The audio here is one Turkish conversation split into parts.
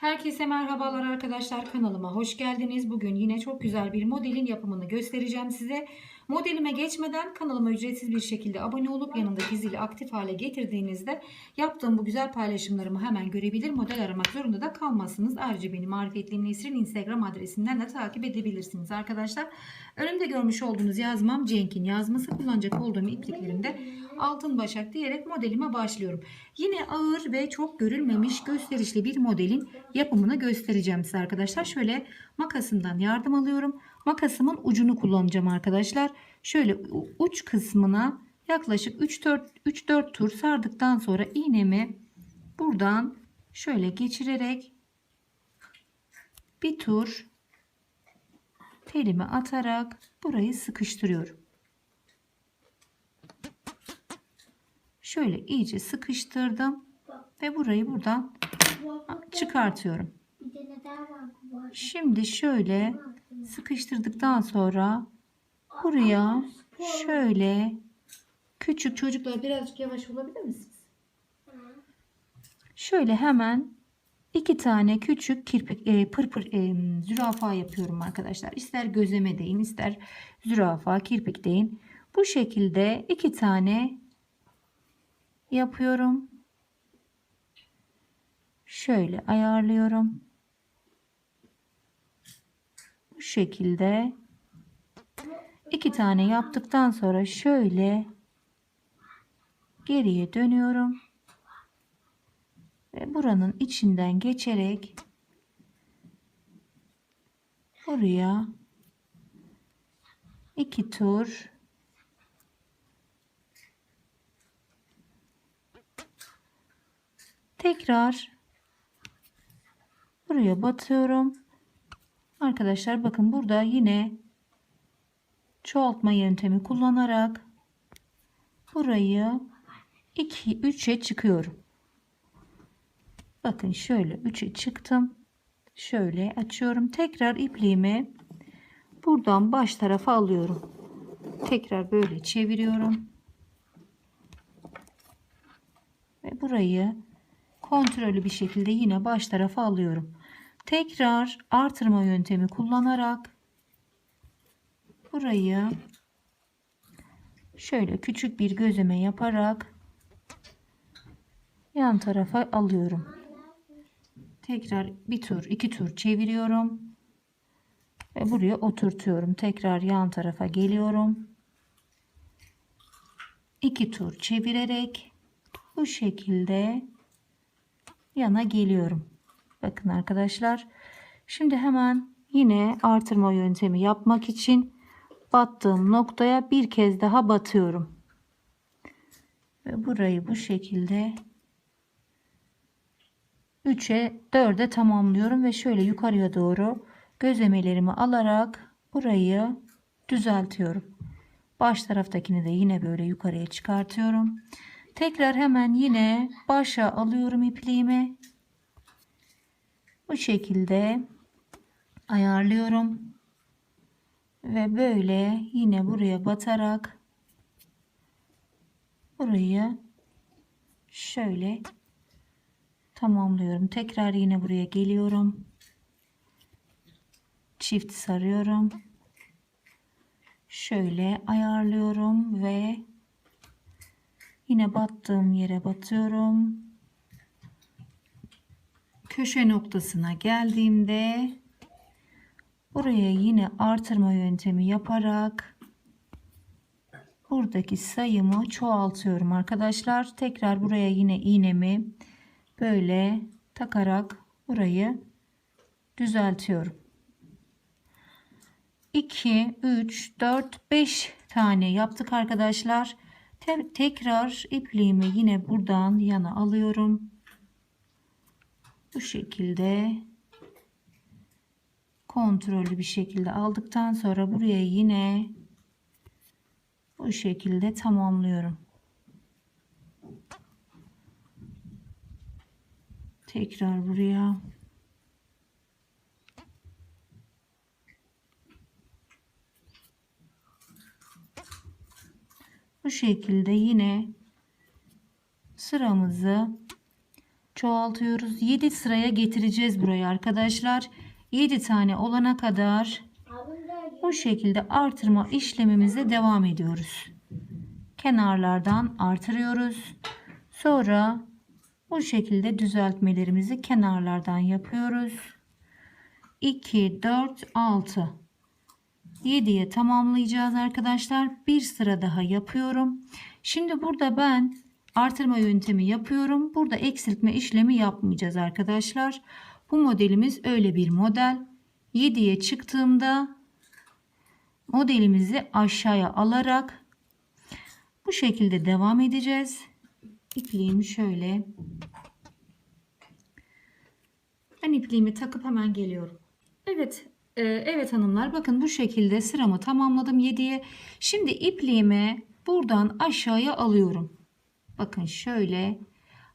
Herkese merhabalar arkadaşlar kanalıma hoş geldiniz. Bugün yine çok güzel bir modelin yapımını göstereceğim size. Modelime geçmeden kanalıma ücretsiz bir şekilde abone olup yanındaki zili aktif hale getirdiğinizde yaptığım bu güzel paylaşımlarımı hemen görebilir, model aramak zorunda da kalmazsınız. Ayrıca beni Marifetli Nesrin Instagram adresinden de takip edebilirsiniz arkadaşlar. Önümde görmüş olduğunuz yazmam Cenk'in yazması kullanacak olduğum ipliklerimde altın başak diyerek modelime başlıyorum. Yine ağır ve çok görülmemiş gösterişli bir modelin yapımını göstereceğim size arkadaşlar. Şöyle makasımdan yardım alıyorum. Makasımın ucunu kullanacağım arkadaşlar. Şöyle uç kısmına yaklaşık 3-4 tur sardıktan sonra iğnemi buradan şöyle geçirerek bir tur telimi atarak burayı sıkıştırıyorum. Şöyle iyice sıkıştırdım ve burayı buradan çıkartıyorum. Şimdi şöyle sıkıştırdıktan sonra buraya şöyle küçük çocuklar birazcık yavaş olabilir misiniz? Şöyle hemen iki tane küçük kirpik e, pırpır e, zürafa yapıyorum arkadaşlar. İster gözeme deyin, ister zürafa, kirpik deyin. Bu şekilde iki tane yapıyorum. Şöyle ayarlıyorum. Bu şekilde iki tane yaptıktan sonra şöyle geriye dönüyorum. Ve buranın içinden geçerek buraya iki tur tekrar buraya batıyorum. Arkadaşlar bakın burada yine çoğaltma yöntemi kullanarak burayı 2 3'e çıkıyorum. Bakın şöyle 3'e çıktım. Şöyle açıyorum. Tekrar ipliğimi buradan baş tarafa alıyorum. Tekrar böyle çeviriyorum. Ve burayı kontrollü bir şekilde yine baş tarafa alıyorum. Tekrar artırma yöntemi kullanarak burayı şöyle küçük bir gözleme yaparak yan tarafa alıyorum. Tekrar bir tur, iki tur çeviriyorum. Ve buraya oturtuyorum. Tekrar yan tarafa geliyorum. İki tur çevirerek bu şekilde yana geliyorum. Bakın arkadaşlar. Şimdi hemen yine artırma yöntemi yapmak için battığım noktaya bir kez daha batıyorum. Ve burayı bu şekilde 3'e 4'e tamamlıyorum ve şöyle yukarıya doğru gözlemelerimi alarak burayı düzeltiyorum. Baş taraftakini de yine böyle yukarıya çıkartıyorum. Tekrar hemen yine başa alıyorum ipliğimi. Bu şekilde ayarlıyorum. Ve böyle yine buraya batarak burayı şöyle tamamlıyorum. Tekrar yine buraya geliyorum. Çift sarıyorum. Şöyle ayarlıyorum ve yine battığım yere batıyorum. Köşe noktasına geldiğimde buraya yine artırma yöntemi yaparak buradaki sayımı çoğaltıyorum arkadaşlar. Tekrar buraya yine iğnemi böyle takarak burayı düzeltiyorum. 2 3 4 5 tane yaptık arkadaşlar. Te tekrar ipliğimi yine buradan yana alıyorum. Bu şekilde kontrollü bir şekilde aldıktan sonra buraya yine bu şekilde tamamlıyorum. Tekrar buraya. Bu şekilde yine sıramızı çoğaltıyoruz. 7 sıraya getireceğiz burayı arkadaşlar. 7 tane olana kadar bu şekilde artırma işlemimize devam ediyoruz. Kenarlardan artırıyoruz. Sonra bu şekilde düzeltmelerimizi kenarlardan yapıyoruz. 2, 4, 6. 7'ye tamamlayacağız arkadaşlar. Bir sıra daha yapıyorum. Şimdi burada ben artırma yöntemi yapıyorum. Burada eksiltme işlemi yapmayacağız arkadaşlar. Bu modelimiz öyle bir model. 7'ye çıktığımda modelimizi aşağıya alarak bu şekilde devam edeceğiz. İpliğimi şöyle ben ipliğimi takıp hemen geliyorum. Evet, e, evet hanımlar bakın bu şekilde sıramı tamamladım 7'ye. Şimdi ipliğimi buradan aşağıya alıyorum. Bakın şöyle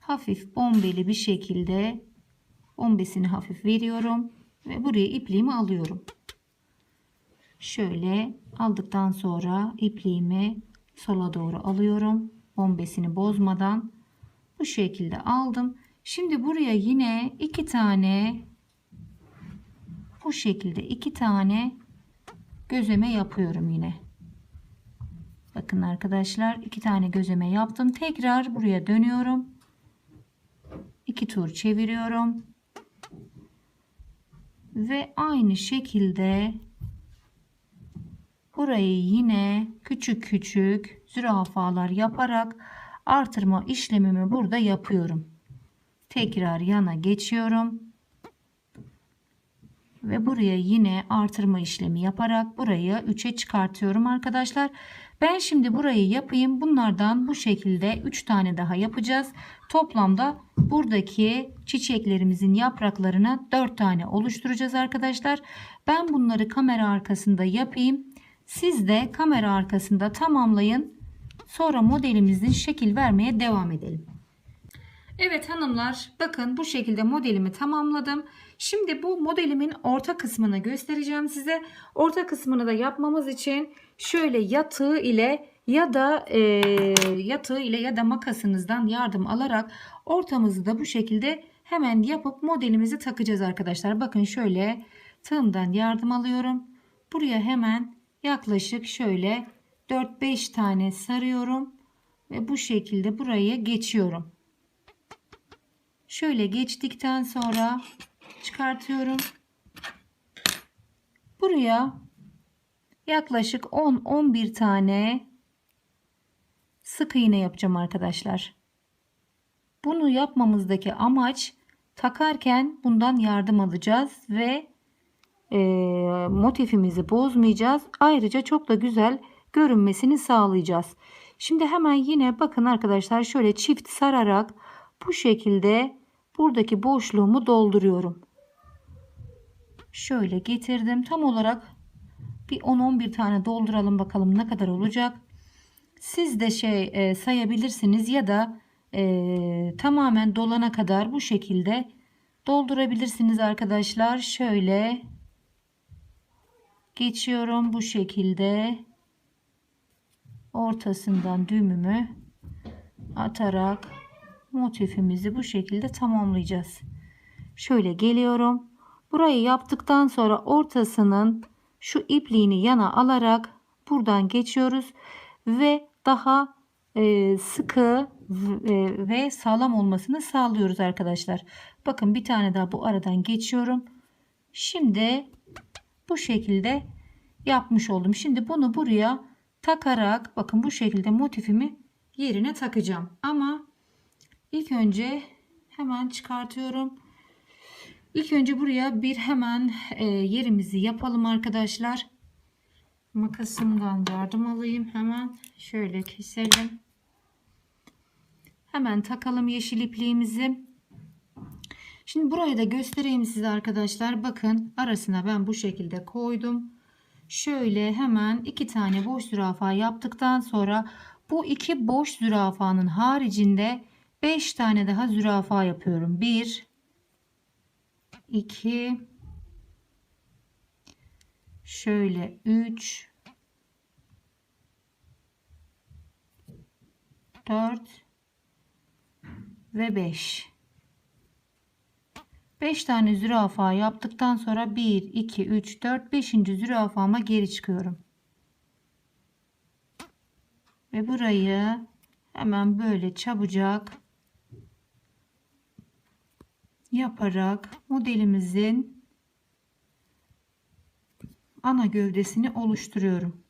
hafif bombeli bir şekilde bombesini hafif veriyorum ve buraya ipliğimi alıyorum. Şöyle aldıktan sonra ipliğimi sola doğru alıyorum. Bombesini bozmadan bu şekilde aldım. Şimdi buraya yine iki tane bu şekilde iki tane gözleme yapıyorum yine. Bakın arkadaşlar iki tane gözleme yaptım. Tekrar buraya dönüyorum. İki tur çeviriyorum. Ve aynı şekilde burayı yine küçük küçük zürafalar yaparak artırma işlemimi burada yapıyorum. Tekrar yana geçiyorum. Ve buraya yine artırma işlemi yaparak burayı 3'e çıkartıyorum arkadaşlar. Ben şimdi burayı yapayım. Bunlardan bu şekilde 3 tane daha yapacağız. Toplamda buradaki çiçeklerimizin yapraklarına 4 tane oluşturacağız arkadaşlar. Ben bunları kamera arkasında yapayım. Siz de kamera arkasında tamamlayın. Sonra modelimizin şekil vermeye devam edelim. Evet hanımlar bakın bu şekilde modelimi tamamladım. Şimdi bu modelimin orta kısmını göstereceğim size. Orta kısmını da yapmamız için şöyle yatığı ile ya da e, yatığı ile ya da makasınızdan yardım alarak ortamızı da bu şekilde hemen yapıp modelimizi takacağız arkadaşlar. Bakın şöyle tığımdan yardım alıyorum. Buraya hemen yaklaşık şöyle 4-5 tane sarıyorum ve bu şekilde burayı geçiyorum. Şöyle geçtikten sonra çıkartıyorum. Buraya yaklaşık 10-11 tane sık iğne yapacağım arkadaşlar. Bunu yapmamızdaki amaç takarken bundan yardım alacağız ve e, motifimizi bozmayacağız. Ayrıca çok da güzel görünmesini sağlayacağız. Şimdi hemen yine bakın arkadaşlar şöyle çift sararak bu şekilde buradaki boşluğumu dolduruyorum. Şöyle getirdim. Tam olarak bir 10-11 tane dolduralım bakalım ne kadar olacak. Siz de şey e, sayabilirsiniz ya da e, tamamen dolana kadar bu şekilde doldurabilirsiniz arkadaşlar. Şöyle geçiyorum bu şekilde ortasından düğümümü atarak motifimizi bu şekilde tamamlayacağız. Şöyle geliyorum. Burayı yaptıktan sonra ortasının şu ipliğini yana alarak buradan geçiyoruz ve daha e, sıkı e, ve sağlam olmasını sağlıyoruz arkadaşlar. Bakın bir tane daha bu aradan geçiyorum. Şimdi bu şekilde yapmış oldum. Şimdi bunu buraya takarak bakın bu şekilde motifimi yerine takacağım. Ama ilk önce hemen çıkartıyorum. İlk önce buraya bir hemen e, yerimizi yapalım arkadaşlar. Makasımdan yardım alayım. Hemen şöyle keselim. Hemen takalım yeşil ipliğimizi. Şimdi burayı da göstereyim size arkadaşlar. Bakın arasına ben bu şekilde koydum. Şöyle hemen iki tane boş zürafa yaptıktan sonra bu iki boş zürafanın haricinde 5 tane daha zürafa yapıyorum. 1 2 şöyle 3 4 ve 5 5 tane zürafa yaptıktan sonra 1, 2, 3, 4, 5. zürafama geri çıkıyorum. Ve burayı hemen böyle çabucak yaparak modelimizin ana gövdesini oluşturuyorum.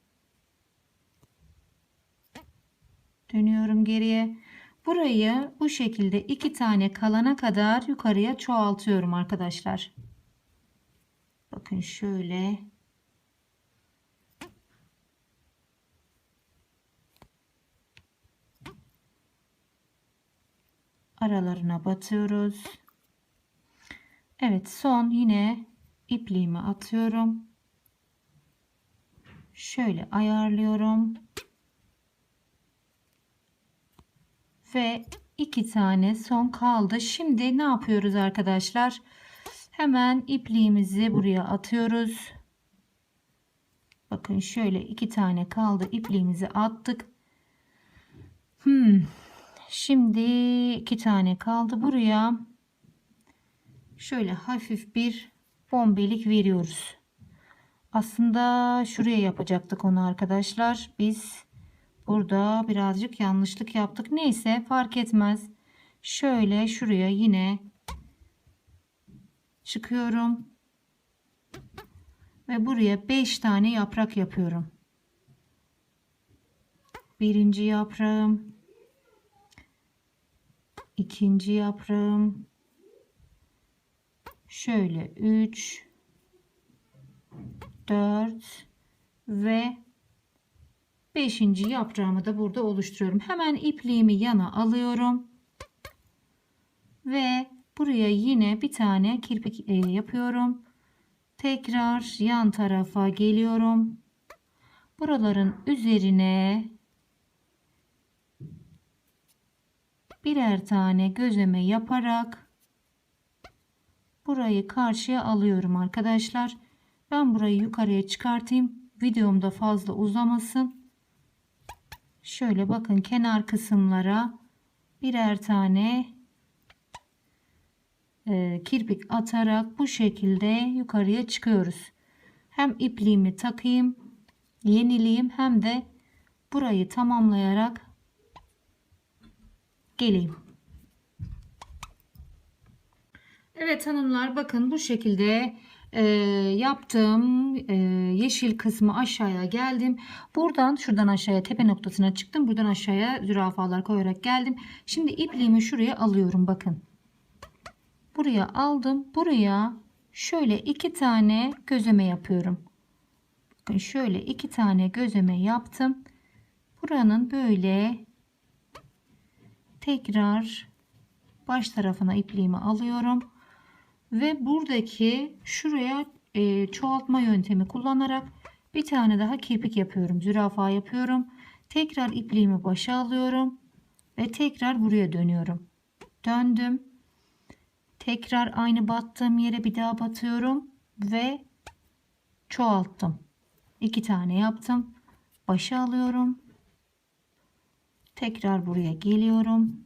Dönüyorum geriye. Burayı bu şekilde iki tane kalana kadar yukarıya çoğaltıyorum arkadaşlar. Bakın şöyle. Aralarına batıyoruz. Evet son yine ipliğimi atıyorum. Şöyle ayarlıyorum. Ve iki tane son kaldı. Şimdi ne yapıyoruz arkadaşlar? Hemen ipliğimizi buraya atıyoruz. Bakın şöyle iki tane kaldı. İpliğimizi attık. Hmm. Şimdi iki tane kaldı. Buraya şöyle hafif bir bombelik veriyoruz. Aslında şuraya yapacaktık onu arkadaşlar. Biz burada birazcık yanlışlık yaptık. Neyse fark etmez. Şöyle şuraya yine çıkıyorum. Ve buraya 5 tane yaprak yapıyorum. Birinci yaprağım. ikinci yaprağım. Şöyle 3 4 ve 5. yaprağımı da burada oluşturuyorum. Hemen ipliğimi yana alıyorum. Ve buraya yine bir tane kirpik yapıyorum. Tekrar yan tarafa geliyorum. Buraların üzerine birer tane gözleme yaparak burayı karşıya alıyorum arkadaşlar. Ben burayı yukarıya çıkartayım. Videomda fazla uzamasın. Şöyle bakın kenar kısımlara birer tane e, kirpik atarak bu şekilde yukarıya çıkıyoruz. Hem ipliğimi takayım, yenileyim hem de burayı tamamlayarak geleyim. Evet hanımlar bakın bu şekilde e, yaptığım e, yeşil kısmı aşağıya geldim. Buradan şuradan aşağıya tepe noktasına çıktım. Buradan aşağıya zürafalar koyarak geldim. Şimdi ipliğimi şuraya alıyorum bakın. Buraya aldım. Buraya şöyle iki tane gözleme yapıyorum. Bakın şöyle iki tane gözleme yaptım. Buranın böyle tekrar baş tarafına ipliğimi alıyorum ve buradaki şuraya e, çoğaltma yöntemi kullanarak bir tane daha kirpik yapıyorum. Zürafa yapıyorum. Tekrar ipliğimi başa alıyorum ve tekrar buraya dönüyorum. Döndüm. Tekrar aynı battığım yere bir daha batıyorum ve çoğalttım. İki tane yaptım. Başa alıyorum. Tekrar buraya geliyorum.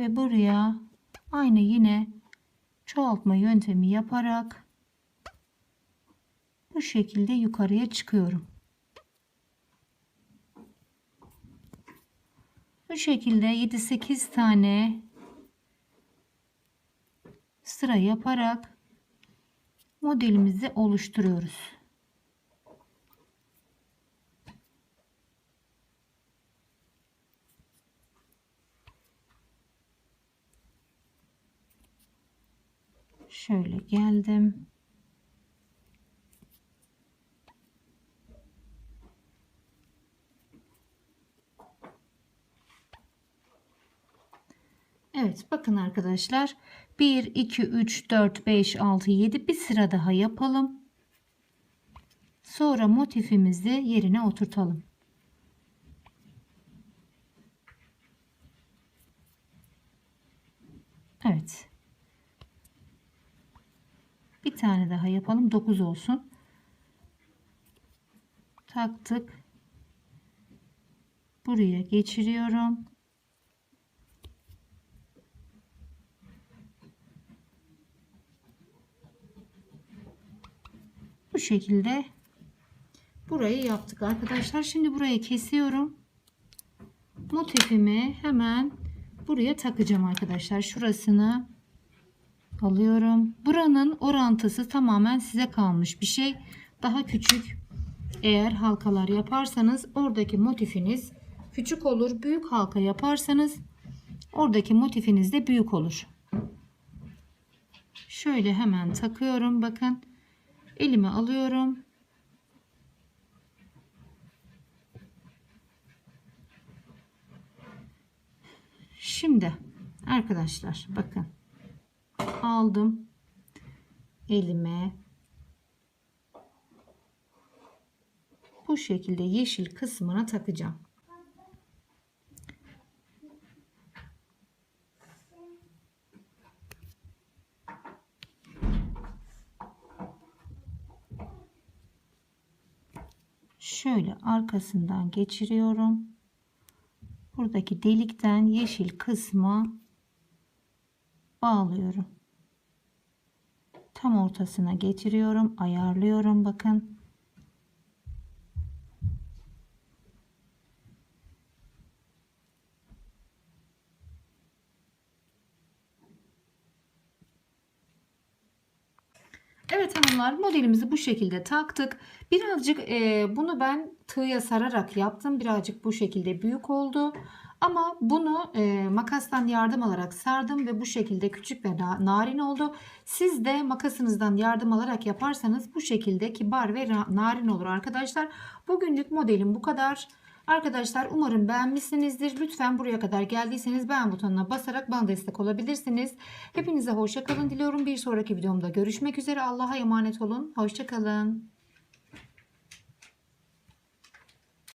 Ve buraya aynı yine çoğaltma yöntemi yaparak bu şekilde yukarıya çıkıyorum. Bu şekilde 7-8 tane sıra yaparak modelimizi oluşturuyoruz. Şöyle geldim. Evet bakın arkadaşlar 1 2 3 4 5 6 7 bir sıra daha yapalım. Sonra motifimizi yerine oturtalım. tane daha yapalım. 9 olsun. Taktık. Buraya geçiriyorum. Bu şekilde burayı yaptık arkadaşlar. Şimdi burayı kesiyorum. Motifimi hemen buraya takacağım arkadaşlar. Şurasını alıyorum. Buranın orantısı tamamen size kalmış bir şey. Daha küçük eğer halkalar yaparsanız oradaki motifiniz küçük olur. Büyük halka yaparsanız oradaki motifiniz de büyük olur. Şöyle hemen takıyorum. Bakın elime alıyorum. Şimdi arkadaşlar bakın aldım elime bu şekilde yeşil kısmına takacağım. Şöyle arkasından geçiriyorum. Buradaki delikten yeşil kısma bağlıyorum. Tam ortasına getiriyorum, ayarlıyorum bakın. Evet hanımlar modelimizi bu şekilde taktık. Birazcık e, bunu ben tığya sararak yaptım. Birazcık bu şekilde büyük oldu. Ama bunu e, makastan yardım alarak sardım ve bu şekilde küçük ve na- narin oldu. Siz de makasınızdan yardım alarak yaparsanız bu şekilde kibar ve narin olur arkadaşlar. Bugünlük modelim bu kadar. Arkadaşlar umarım beğenmişsinizdir. Lütfen buraya kadar geldiyseniz beğen butonuna basarak bana destek olabilirsiniz. Hepinize hoşça kalın diliyorum. Bir sonraki videomda görüşmek üzere. Allah'a emanet olun. Hoşça kalın.